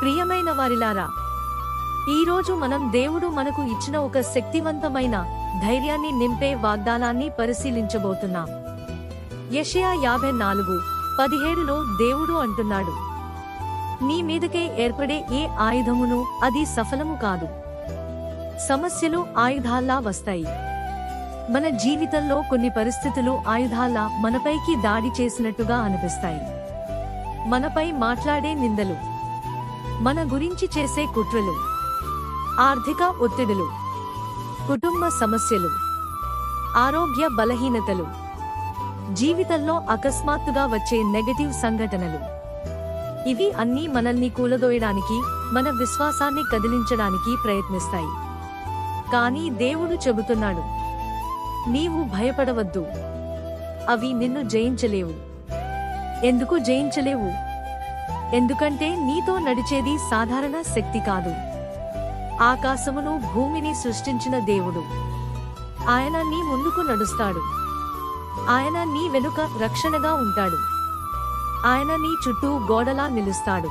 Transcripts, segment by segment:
ప్రియమైన వారిలారా ఈరోజు మనం దేవుడు మనకు ఇచ్చిన ఒక శక్తివంతమైన ధైర్యాన్ని నింపే వాగ్దానాన్ని పరిశీలించబోతున్నాం. యషయా యాభై నాలుగు పదిహేడులో దేవుడు అంటున్నాడు నీ మీదకే ఏర్పడే ఏ ఆయుధమును అది సఫలము కాదు. సమస్యలు ఆయుధాల్లా వస్తాయి. మన జీవితంలో కొన్ని పరిస్థితులు ఆయుధాల్లా మనపైకి దాడి చేసినట్టుగా అనిపిస్తాయి. మనపై మాట్లాడే నిందలు మన గురించి చేసే కుట్రలు ఆర్థిక ఒత్తిడులు కుటుంబ సమస్యలు ఆరోగ్య బలహీనతలు జీవితంలో అకస్మాత్తుగా వచ్చే నెగటివ్ సంఘటనలు. ఇవి అన్నీ మనల్ని కూలదోయడానికి మన విశ్వాసాన్ని కదిలించడానికి ప్రయత్నిస్తాయి. కానీ దేవుడు చెబుతున్నాడు నీవు భయపడవద్దు. అవి నిన్ను జయించలేవు. ఎందుకు జయించలేవు? ఎందుకంటే నీతో నడిచేది సాధారణ శక్తి కాదు. ఆకాశమును భూమిని సృష్టించిన దేవుడు. ఆయన నీ ముందుకు నడుస్తాడు. ఆయన నీ వెనుక రక్షణగా ఉంటాడు. ఆయన నీ చుట్టూ గోడలా నిలుస్తాడు.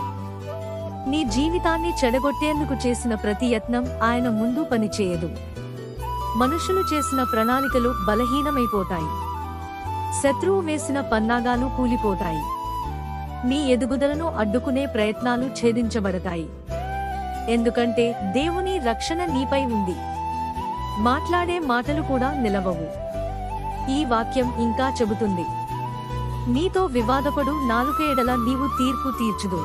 నీ జీవితాన్ని చెడగొట్టేందుకు చేసిన ప్రతి యత్నం ఆయన ముందు పనిచేయదు. మనుషులు చేసిన ప్రణాళికలు బలహీనమైపోతాయి. శత్రువు వేసిన పన్నాగాలు కూలిపోతాయి. మీ ఎదుగుదలను అడ్డుకునే ప్రయత్నాలు ఛేదించబడతాయి. ఎందుకంటే దేవుని రక్షణ నీపై ఉంది. మాట్లాడే మాటలు కూడా నిలవవు. ఈ వాక్యం ఇంకా చెబుతుంది. నీతో వివాదపడు నాలుకేడల నీవు తీర్పు తీర్చుదు.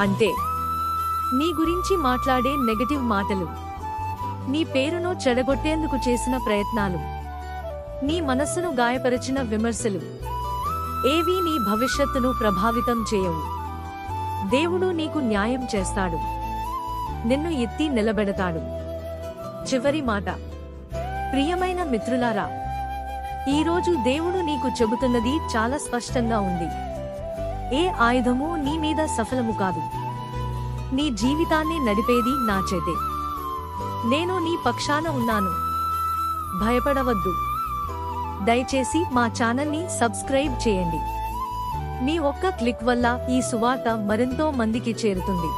అంటే నీ గురించి మాట్లాడే నెగటివ్ మాటలు నీ పేరును చెడగొట్టేందుకు చేసిన ప్రయత్నాలు నీ మనస్సును గాయపరిచిన విమర్శలు ఏవీ నీ భవిష్యత్తును ప్రభావితం చేయవు దేవుడు నీకు న్యాయం చేస్తాడు. నిన్ను ఎత్తి నిలబెడతాడు. చివరి మాట. ప్రియమైన మిత్రులారా ఈరోజు దేవుడు నీకు చెబుతున్నది చాలా స్పష్టంగా ఉంది. ఏ ఆయుధము నీ మీద సఫలము కాదు. నీ జీవితాన్ని నడిపేది నా చేతే. నేను నీ పక్షాన ఉన్నాను. భయపడవద్దు. దయచేసి మా ఛానల్ని సబ్స్క్రైబ్ చేయండి. మీ ఒక్క క్లిక్ వల్ల ఈ సువార్త మరెంతో మందికి చేరుతుంది.